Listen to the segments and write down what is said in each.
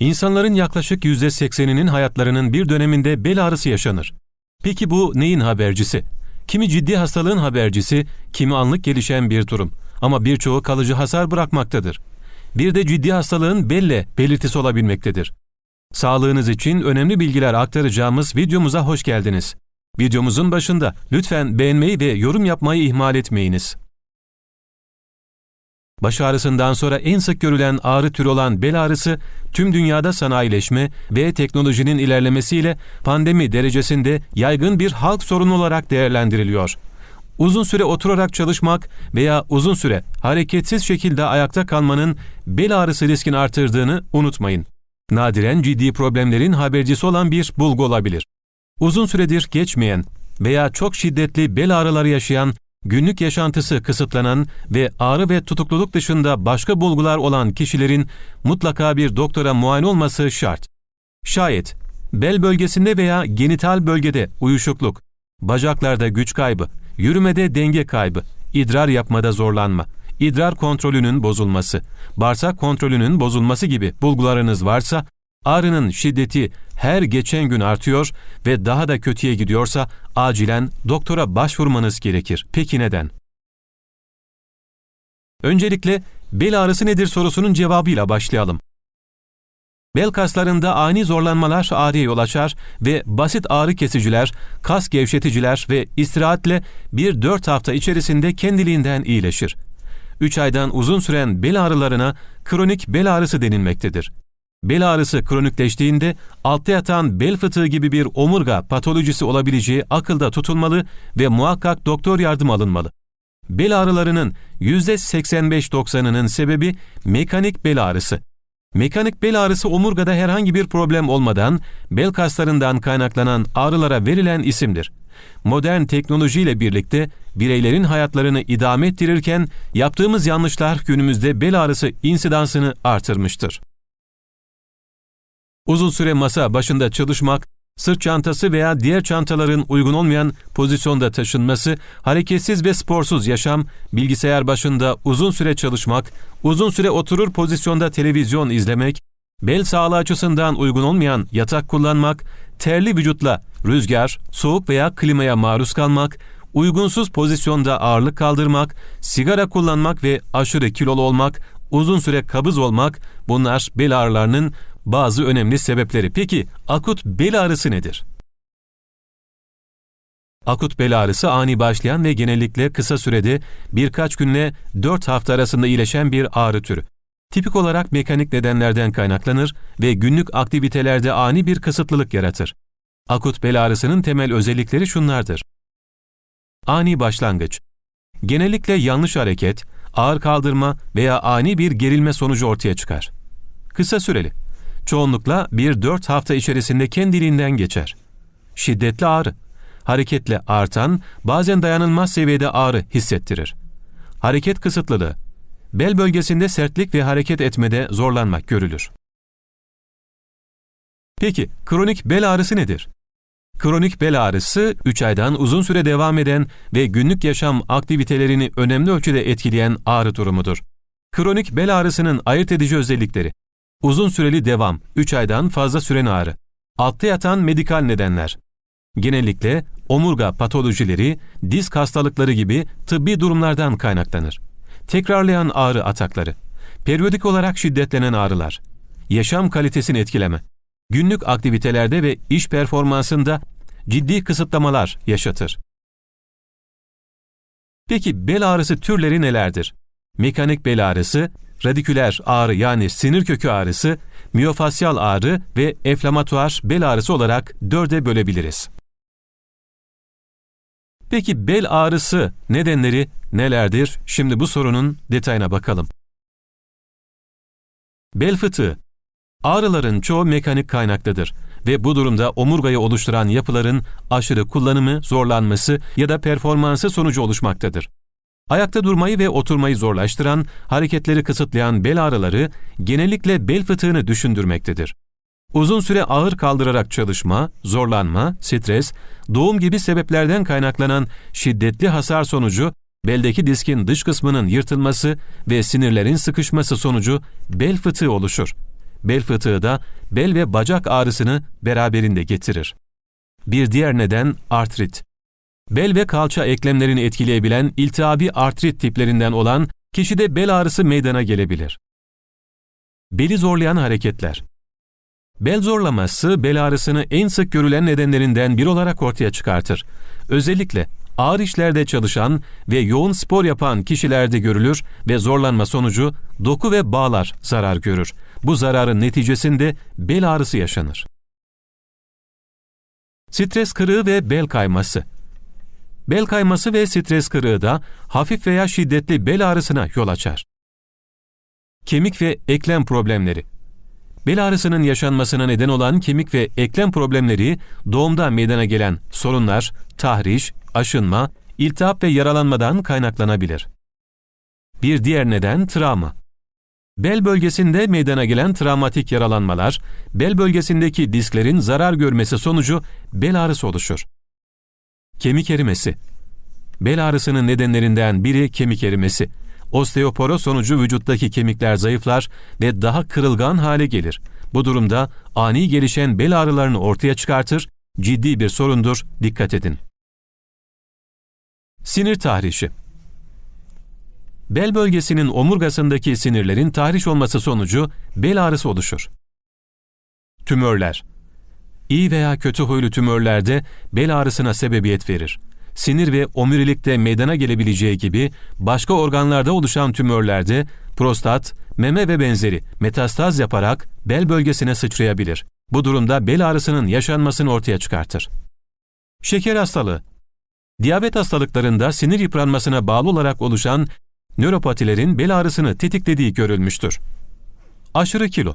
İnsanların yaklaşık %80'inin hayatlarının bir döneminde bel ağrısı yaşanır. Peki bu neyin habercisi? Kimi ciddi hastalığın habercisi, kimi anlık gelişen bir durum. Ama birçoğu kalıcı hasar bırakmaktadır. Bir de ciddi hastalığın belle belirtisi olabilmektedir. Sağlığınız için önemli bilgiler aktaracağımız videomuza hoş geldiniz. Videomuzun başında lütfen beğenmeyi ve yorum yapmayı ihmal etmeyiniz. Baş ağrısından sonra en sık görülen ağrı türü olan bel ağrısı, tüm dünyada sanayileşme ve teknolojinin ilerlemesiyle pandemi derecesinde yaygın bir halk sorunu olarak değerlendiriliyor. Uzun süre oturarak çalışmak veya uzun süre hareketsiz şekilde ayakta kalmanın bel ağrısı riskini artırdığını unutmayın. Nadiren ciddi problemlerin habercisi olan bir bulgu olabilir. Uzun süredir geçmeyen veya çok şiddetli bel ağrıları yaşayan günlük yaşantısı kısıtlanan ve ağrı ve tutukluluk dışında başka bulgular olan kişilerin mutlaka bir doktora muayene olması şart. Şayet bel bölgesinde veya genital bölgede uyuşukluk, bacaklarda güç kaybı, yürümede denge kaybı, idrar yapmada zorlanma, idrar kontrolünün bozulması, bağırsak kontrolünün bozulması gibi bulgularınız varsa ağrının şiddeti her geçen gün artıyor ve daha da kötüye gidiyorsa acilen doktora başvurmanız gerekir. Peki neden? Öncelikle bel ağrısı nedir sorusunun cevabıyla başlayalım. Bel kaslarında ani zorlanmalar ağrıya yol açar ve basit ağrı kesiciler, kas gevşeticiler ve istirahatle 1-4 hafta içerisinde kendiliğinden iyileşir. 3 aydan uzun süren bel ağrılarına kronik bel ağrısı denilmektedir. Bel ağrısı kronikleştiğinde altta yatan bel fıtığı gibi bir omurga patolojisi olabileceği akılda tutulmalı ve muhakkak doktor yardım alınmalı. Bel ağrılarının %85-90'ının sebebi mekanik bel ağrısı. Mekanik bel ağrısı omurgada herhangi bir problem olmadan bel kaslarından kaynaklanan ağrılara verilen isimdir. Modern teknolojiyle birlikte bireylerin hayatlarını idame ettirirken yaptığımız yanlışlar günümüzde bel ağrısı insidansını artırmıştır. Uzun süre masa başında çalışmak, sırt çantası veya diğer çantaların uygun olmayan pozisyonda taşınması, hareketsiz ve sporsuz yaşam, bilgisayar başında uzun süre çalışmak, uzun süre oturur pozisyonda televizyon izlemek, bel sağlığı açısından uygun olmayan yatak kullanmak, terli vücutla rüzgar, soğuk veya klimaya maruz kalmak, uygunsuz pozisyonda ağırlık kaldırmak, sigara kullanmak ve aşırı kilolu olmak, uzun süre kabız olmak bunlar bel ağrılarının bazı önemli sebepleri. Peki akut bel ağrısı nedir? Akut bel ağrısı ani başlayan ve genellikle kısa sürede birkaç günle 4 hafta arasında iyileşen bir ağrı türü. Tipik olarak mekanik nedenlerden kaynaklanır ve günlük aktivitelerde ani bir kısıtlılık yaratır. Akut bel ağrısının temel özellikleri şunlardır. Ani başlangıç. Genellikle yanlış hareket, ağır kaldırma veya ani bir gerilme sonucu ortaya çıkar. Kısa süreli. Çoğunlukla bir dört hafta içerisinde kendiliğinden geçer. Şiddetli ağrı. Hareketle artan, bazen dayanılmaz seviyede ağrı hissettirir. Hareket kısıtlılığı. Bel bölgesinde sertlik ve hareket etmede zorlanmak görülür. Peki, kronik bel ağrısı nedir? Kronik bel ağrısı 3 aydan uzun süre devam eden ve günlük yaşam aktivitelerini önemli ölçüde etkileyen ağrı durumudur. Kronik bel ağrısının ayırt edici özellikleri Uzun süreli devam, 3 aydan fazla süren ağrı. Altta yatan medikal nedenler. Genellikle omurga patolojileri, disk hastalıkları gibi tıbbi durumlardan kaynaklanır. Tekrarlayan ağrı atakları. Periyodik olarak şiddetlenen ağrılar. Yaşam kalitesini etkileme. Günlük aktivitelerde ve iş performansında ciddi kısıtlamalar yaşatır. Peki bel ağrısı türleri nelerdir? Mekanik bel ağrısı, radiküler ağrı yani sinir kökü ağrısı, miyofasyal ağrı ve enflamatuar bel ağrısı olarak dörde bölebiliriz. Peki bel ağrısı nedenleri nelerdir? Şimdi bu sorunun detayına bakalım. Bel fıtığı Ağrıların çoğu mekanik kaynaklıdır ve bu durumda omurgayı oluşturan yapıların aşırı kullanımı, zorlanması ya da performansı sonucu oluşmaktadır. Ayakta durmayı ve oturmayı zorlaştıran, hareketleri kısıtlayan bel ağrıları genellikle bel fıtığını düşündürmektedir. Uzun süre ağır kaldırarak çalışma, zorlanma, stres, doğum gibi sebeplerden kaynaklanan şiddetli hasar sonucu beldeki diskin dış kısmının yırtılması ve sinirlerin sıkışması sonucu bel fıtığı oluşur. bel fıtığı da bel ve bacak ağrısını beraberinde getirir. Bir diğer neden artrit. Bel ve kalça eklemlerini etkileyebilen iltihabi artrit tiplerinden olan kişide bel ağrısı meydana gelebilir. Beli zorlayan hareketler. Bel zorlaması bel ağrısını en sık görülen nedenlerinden biri olarak ortaya çıkartır. Özellikle ağır işlerde çalışan ve yoğun spor yapan kişilerde görülür ve zorlanma sonucu doku ve bağlar zarar görür. Bu zararın neticesinde bel ağrısı yaşanır. Stres kırığı ve bel kayması. Bel kayması ve stres kırığı da hafif veya şiddetli bel ağrısına yol açar. Kemik ve eklem problemleri. Bel ağrısının yaşanmasına neden olan kemik ve eklem problemleri doğumda meydana gelen sorunlar, tahriş, aşınma, iltihap ve yaralanmadan kaynaklanabilir. Bir diğer neden travma. Bel bölgesinde meydana gelen travmatik yaralanmalar, bel bölgesindeki disklerin zarar görmesi sonucu bel ağrısı oluşur. Kemik erimesi. Bel ağrısının nedenlerinden biri kemik erimesi. Osteoporoz sonucu vücuttaki kemikler zayıflar ve daha kırılgan hale gelir. Bu durumda ani gelişen bel ağrılarını ortaya çıkartır, ciddi bir sorundur, dikkat edin. Sinir tahrişi Bel bölgesinin omurgasındaki sinirlerin tahriş olması sonucu bel ağrısı oluşur. Tümörler İyi veya kötü huylu tümörlerde bel ağrısına sebebiyet verir. Sinir ve omurilikte meydana gelebileceği gibi başka organlarda oluşan tümörlerde prostat, meme ve benzeri metastaz yaparak bel bölgesine sıçrayabilir. Bu durumda bel ağrısının yaşanmasını ortaya çıkartır. Şeker hastalığı Diyabet hastalıklarında sinir yıpranmasına bağlı olarak oluşan nöropatilerin bel ağrısını tetiklediği görülmüştür. Aşırı kilo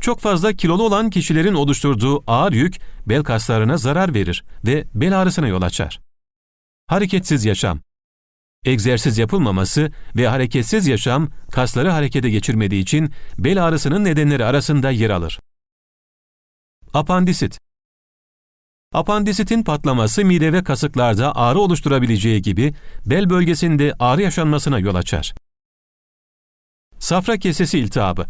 çok fazla kilolu olan kişilerin oluşturduğu ağır yük bel kaslarına zarar verir ve bel ağrısına yol açar. Hareketsiz yaşam Egzersiz yapılmaması ve hareketsiz yaşam kasları harekete geçirmediği için bel ağrısının nedenleri arasında yer alır. Apandisit Apandisitin patlaması mide ve kasıklarda ağrı oluşturabileceği gibi bel bölgesinde ağrı yaşanmasına yol açar. Safra kesesi iltihabı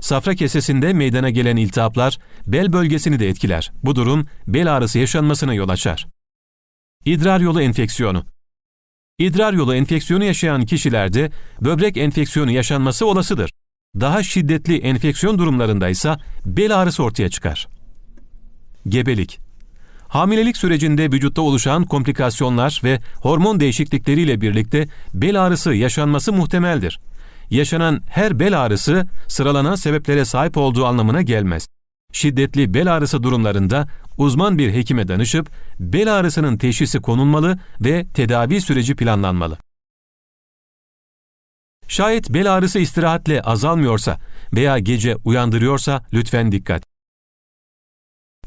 Safra kesesinde meydana gelen iltihaplar bel bölgesini de etkiler. Bu durum bel ağrısı yaşanmasına yol açar. İdrar yolu enfeksiyonu İdrar yolu enfeksiyonu yaşayan kişilerde böbrek enfeksiyonu yaşanması olasıdır. Daha şiddetli enfeksiyon durumlarında ise bel ağrısı ortaya çıkar. Gebelik Hamilelik sürecinde vücutta oluşan komplikasyonlar ve hormon değişiklikleriyle birlikte bel ağrısı yaşanması muhtemeldir. Yaşanan her bel ağrısı sıralanan sebeplere sahip olduğu anlamına gelmez. Şiddetli bel ağrısı durumlarında uzman bir hekime danışıp bel ağrısının teşhisi konulmalı ve tedavi süreci planlanmalı. Şayet bel ağrısı istirahatle azalmıyorsa veya gece uyandırıyorsa lütfen dikkat.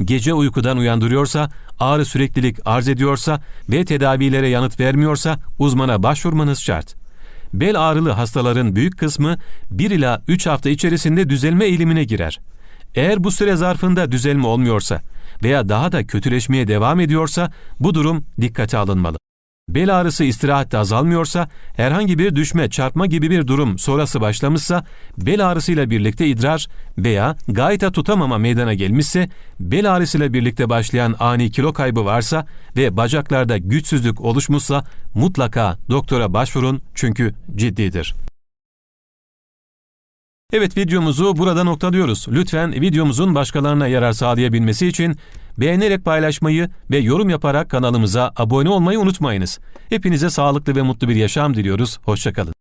Gece uykudan uyandırıyorsa, ağrı süreklilik arz ediyorsa ve tedavilere yanıt vermiyorsa uzmana başvurmanız şart. Bel ağrılı hastaların büyük kısmı 1 ila 3 hafta içerisinde düzelme eğilimine girer. Eğer bu süre zarfında düzelme olmuyorsa veya daha da kötüleşmeye devam ediyorsa bu durum dikkate alınmalı. Bel ağrısı istirahatte azalmıyorsa, herhangi bir düşme, çarpma gibi bir durum sonrası başlamışsa, bel ağrısıyla birlikte idrar veya gayta tutamama meydana gelmişse, bel ağrısıyla birlikte başlayan ani kilo kaybı varsa ve bacaklarda güçsüzlük oluşmuşsa mutlaka doktora başvurun çünkü ciddidir. Evet videomuzu burada noktalıyoruz. Lütfen videomuzun başkalarına yarar sağlayabilmesi için beğenerek paylaşmayı ve yorum yaparak kanalımıza abone olmayı unutmayınız. Hepinize sağlıklı ve mutlu bir yaşam diliyoruz. Hoşçakalın.